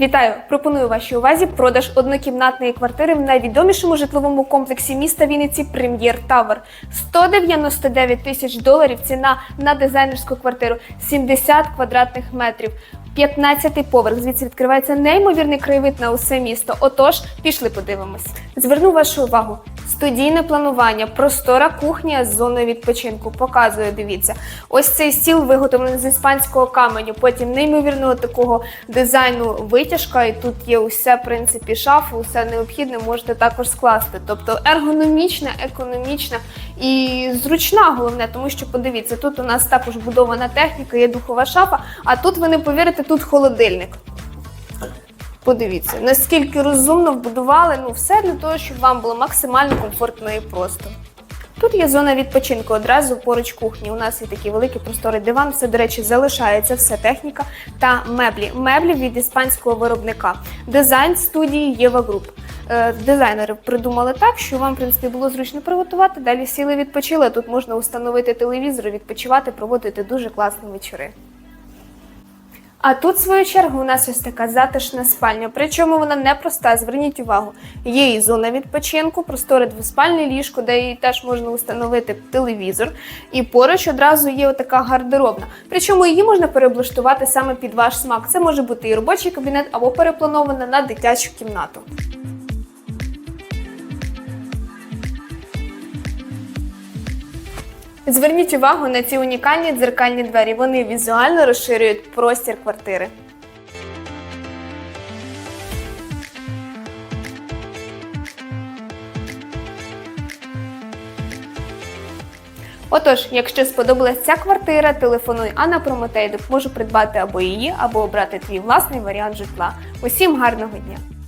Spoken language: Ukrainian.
Вітаю! Пропоную вашій увазі продаж однокімнатної квартири в найвідомішому житловому комплексі міста Вінниці Прем'єр Тавер. 199 тисяч доларів ціна на дизайнерську квартиру, 70 квадратних метрів. 15-й поверх, звідси відкривається неймовірний краєвид на усе місто. Отож, пішли подивимось. Зверну вашу увагу. Студійне планування, простора кухня з зоною відпочинку. Показую, дивіться. Ось цей стіл виготовлений з іспанського каменю, потім неймовірного такого дизайну витяжка, і тут є усе, в принципі, шафи, усе необхідне можете також скласти. Тобто ергономічна, економічна і зручна, головне, тому що подивіться, тут у нас також будована техніка, є духова шафа, а тут ви не повірите, тут холодильник. Подивіться, наскільки розумно вбудували ну все для того, щоб вам було максимально комфортно і просто. Тут є зона відпочинку одразу поруч кухні. У нас є такий великий просторий диван. Все, до речі, залишається все техніка та меблі. Меблі від іспанського виробника. Дизайн студії Єва Груп. Е, Дизайнери придумали так, що вам, в принципі, було зручно приготувати. Далі сіли відпочили. Тут можна установити телевізор, відпочивати, проводити дуже класні вечори. А тут, в свою чергу, у нас ось така затишна спальня. Причому вона не проста. Зверніть увагу, є і зона відпочинку, просторе двоспальне ліжко, де її теж можна установити телевізор. І поруч одразу є така гардеробна. Причому її можна переоблаштувати саме під ваш смак. Це може бути і робочий кабінет або перепланована на дитячу кімнату. Зверніть увагу на ці унікальні дзеркальні двері. Вони візуально розширюють простір квартири. Отож, якщо сподобалась ця квартира, телефонуй а на промотей допоможу придбати або її, або обрати твій власний варіант житла. Усім гарного дня!